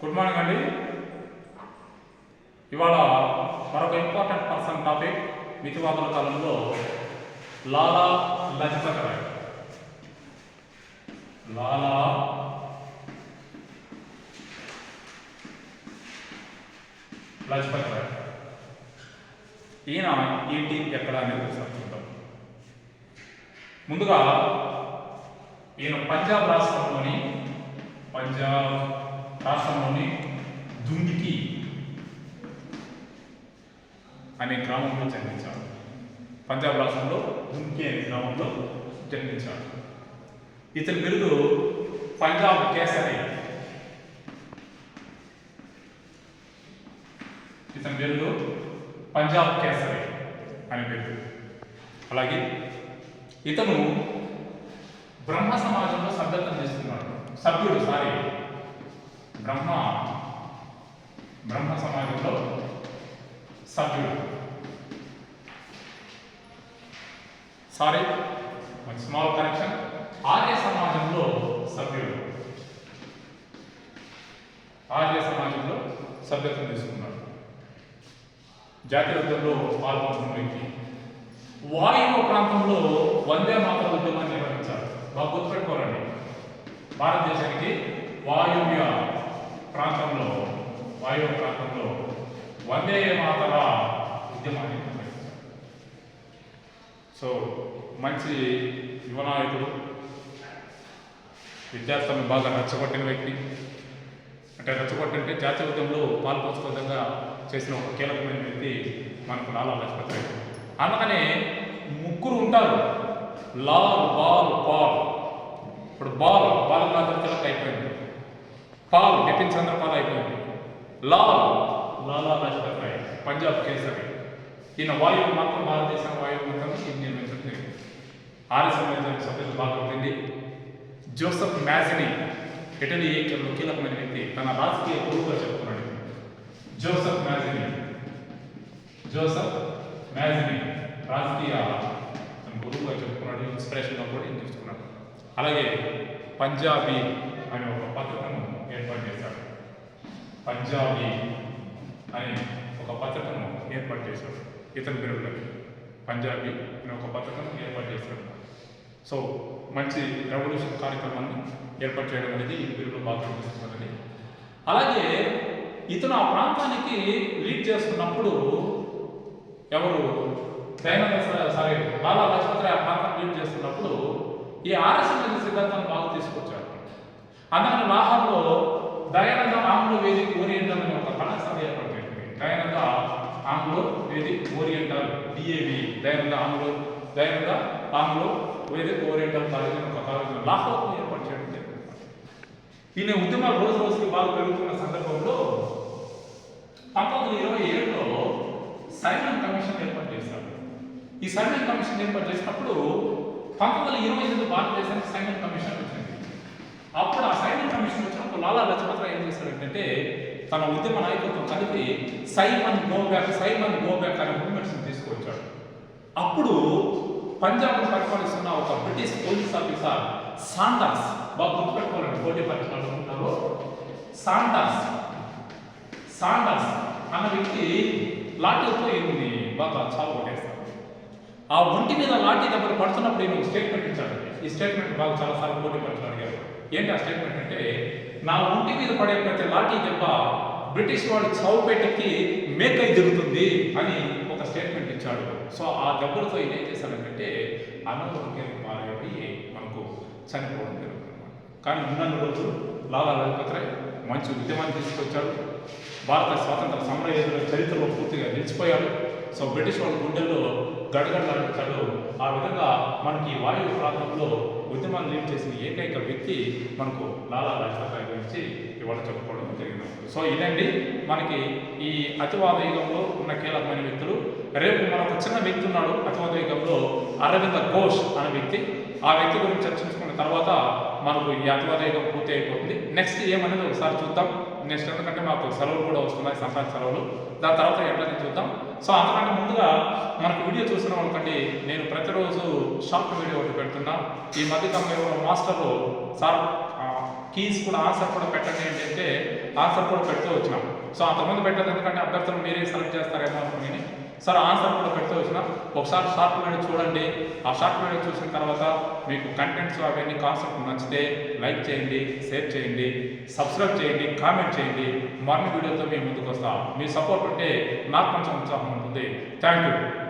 Good morning అండి ఇవాళ మరొక ఇంపార్టెంట్ పర్సన్ టాపిక్ మితివాదుల కాలంలో లాలా లజపత్ రాయ్. లాలా లజపత్ రాయ్. ఈయన ఈ టీం ఎక్కడ అనేది ఒకసారి చూద్దాం. ముందుగా ఈయన పంజాబ్ రాష్ట్రంలోని పంజాబ్ రాష్ట్రంలోని దుండికి అనే గ్రామంలో జన్మించాడు. పంజాబ్ రాష్ట్రంలో దుంకి అనే గ్రామంలో జన్మించాడు. ఇతని బిరుదు పంజాబ్ కేసరి. ఇతని బిరుదు పంజాబ్ కేసరి అనే బిరుదు అలాగే ఇతను బ్రహ్మ సమాజంలో సభ్యత్వం చేస్తున్నాడు. సభ్యుడు సారీ బ్రహ్మ బ్రహ్మ సమాజంలో సభ్యుడు. సారీ స్మాల్ కరెక్షన్ ఆర్య సమాజంలో సభ్యుడు. ఆర్య సమాజంలో సభ్యత్వం తీసుకున్నాడు. జాతీయ యుద్ధంలో వ్యక్తి వాయువ్య ప్రాంతంలో వందే మాతర ఉద్యమాన్ని నిర్వహించారు. బాగా గుర్తుపెట్టుకోరండి భారతదేశానికి వాయువ్య ప్రాంతంలో వాయువ్య ప్రాంతంలో వందే మాతర ఉద్యమాన్ని సో మంచి యువనాయకుడు విద్యార్థులను బాగా రెచ్చగొట్టిన వ్యక్తి. అంటే రెచ్చగొట్టంటే జాతీయ ఉద్యమంలో పాల్పంచుకోదంగా చేసిన ఒక కీలకమైన వ్యక్తి మనకు లాలా లజపత్ రెడ్డి అందుకనే ముగ్గురు ఉంటారు. లాల్ బాల్ పాల్. ఇప్పుడు బాల్ బాలగాంధర్ తిలక్ అయిపోయింది. పాల్ బిపిన్ చంద్రపాల్ అయిపోయింది. లాల్ లాలా లజపత్ రాయ్ పంజాబ్ కేసరి. ఈయన వాయువు మాత్రం భారతదేశం వాయువు మాత్రం ఇండియన్ జరిగింది ఆర్య సమాజానికి సభ్యులు బాగా జోసఫ్ మ్యాజిని ఇటలీ ఏకంలో కీలకమైన వ్యక్తి. తన రాజకీయ గురువుగా చెప్పుకున్నాడు. జోసఫ్ మ్యాజిని జోసఫ్ మ్యాజిని రాజకీయ తన గురువుగా చెప్పుకున్నాడు. ఇన్స్పిరేషన్గా కూడా ఈయన తీసుకున్నాడు అలాగే పంజాబీ అనే ఒక పథకం ఏర్పాటు చేశాడు. పంజాబీ అని ఒక పత్రికను ఏర్పాటు చేశాడు. ఇతని పేరులో పంజాబీ అని ఒక పథకం ఏర్పాటు చేశాడు. సో మంచి రెవల్యూషన్ కార్యక్రమాన్ని ఏర్పాటు చేయడం అనేది ఈ పేరులో బాగా కనిపిస్తున్నది అలాగే ఇతను ఆ ప్రాంతానికి లీడ్ చేస్తున్నప్పుడు ఎవరు? దయానంద సారీ బాలా లజపత్ ఆ ప్రాంతం లీడ్ చేస్తున్నప్పుడు ఈ ఆర్ఎస్ఎస్ సిద్ధాంతాన్ని బాగా తీసుకొచ్చారు. అందుకని లాహార్లో దయానంద ఆంగ్లో వేదిక ఓరియంటల్ అనే ఒక కళాశాల ఏర్పాటు Dayananda Anglo Vedic oriental DAV Dayananda Anglo Dayananda Anglo Vedic oriental college అనే ఒక కాలేజ్ లాహోర్లో ఏర్పాటు చేయడం జరిగింది. ఈయన ఉద్యమాలు రోజు రోజుకి బాగా పెరుగుతున్న సందర్భంలో పంతొమ్మిది వందల ఇరవై ఏడులో సైమన్ కమిషన్ ఏర్పాటు చేశారు. ఈ సైమన్ కమిషన్ ఏర్పాటు చేసినప్పుడు పంతొమ్మిది వందల ఇరవై ఎనిమిది భారతదేశానికి సైమన్ కమిషన్ వచ్చింది. అప్పుడు ఆ సైమన్ కమిషన్ వచ్చినప్పుడు లాలా లజపత్ రాయ్ ఏం చేశాడు ఏంటంటే తన ఉద్యమ నాయకత్వం కలిపి సైమన్ గోబ్యాక్ సైమన్ గోబ్యాక్ అనే మూమెంట్స్ని తీసుకొచ్చాడు. అప్పుడు పంజాబ్ను పరిపాలిస్తున్న ఒక బ్రిటిష్ పోలీస్ ఆఫీసర్ సాండాస్ బాగా గుర్తుపెట్టుకోవాలండి పోటీ పరీక్షలు ఉంటారు సాండాస్ సాండాస్ అన్న వ్యక్తి లాఠీతో ఈయన్ని బాగా చావు కొట్టేస్తాడు. ఆ ఒంటి మీద లాఠీ దెబ్బలు పడుతున్నప్పుడు ఈయన స్టేట్మెంట్ ఇచ్చాడు ఈ స్టేట్మెంట్ బాగా చాలా సార్లు పోటీ పరీక్షలు అడిగారు. ఏంటి ఆ స్టేట్మెంట్ అంటే నా ఒంటి మీద పడే ప్రతి లాఠీ దెబ్బ బ్రిటిష్ వాడి చౌపేటకి మేకై దిగుతుంది అని ఒక స్టేట్మెంట్ ఇచ్చాడు. సో ఆ దెబ్బలతో ఈయన ఏం చేశాడంటే అనంతపురం మారైపోయి మనకు చనిపోవడం జరుగుతుంది కానీ ఉన్న రోజులు లాలా లజపత్ రాయ్ మంచి ఉద్యమాన్ని తీసుకొచ్చాడు. భారత స్వాతంత్ర సమరయోధుల చరిత్రలో పూర్తిగా నిలిచిపోయాడు. సో బ్రిటిష్ వాళ్ళ గుండెల్లో గడగడలాడించాడు ఆ విధంగా మనకి వాయువు ప్రాంతంలో ఉద్యమాన్ని లీడ్ చేసిన ఏకైక వ్యక్తి మనకు లాలా లజపత్ గురించి ఇవాళ చెప్పుకోవడం జరిగింది. సో ఇదండి మనకి ఈ అతివాద యుగంలో ఉన్న కీలకమైన వ్యక్తులు. రేపు మనకు చిన్న వ్యక్తి ఉన్నాడు. అతివాద యుగంలో అరవింద ఘోష్ అనే వ్యక్తి. ఆ వ్యక్తి గురించి చర్చించుకుంటే తర్వాత మనకు ఈ అతివాద పూర్తి అయిపోతుంది నెక్స్ట్ ఏమనేది ఒకసారి చూద్దాం. నెక్స్ట్ ఎందుకంటే మాకు సెలవులు కూడా వస్తున్నాయి సంక్రాంతి సెలవులు. దాని తర్వాత ఎట్లని చూద్దాం. సో అంతకంటే ముందుగా మనకు వీడియో చూసిన వాళ్ళకండి నేను ప్రతిరోజు షార్ట్ వీడియో ఒకటి పెడుతున్నా. ఈ మధ్య కాలంలో మాస్టర్లు సార్ కీస్ కూడా ఆన్సర్ కూడా పెట్టండి ఏంటంటే ఆన్సర్ కూడా పెడుతూ వచ్చినాం. సో అంతకుముందు పెట్టదు ఎందుకంటే అభ్యర్థులు మీరే సెలెక్ట్ చేస్తారేమో అనుకుని సార్ ఆన్సర్ కూడా పెడుతూ వచ్చిన ఒకసారి షార్ట్ వీడియో చూడండి. ఆ షార్ట్ వీడియో చూసిన తర్వాత మీకు కంటెంట్స్ అవన్నీ కాన్సెప్ట్ నచ్చితే లైక్ చేయండి షేర్ చేయండి సబ్స్క్రైబ్ చేయండి కామెంట్ చేయండి. మరిన్ని వీడియోతో మేము ముందుకు వస్తాం. మీ సపోర్ట్ ఉంటే నాకు కొంచెం ఉత్సాహం ఉంటుంది. Thank you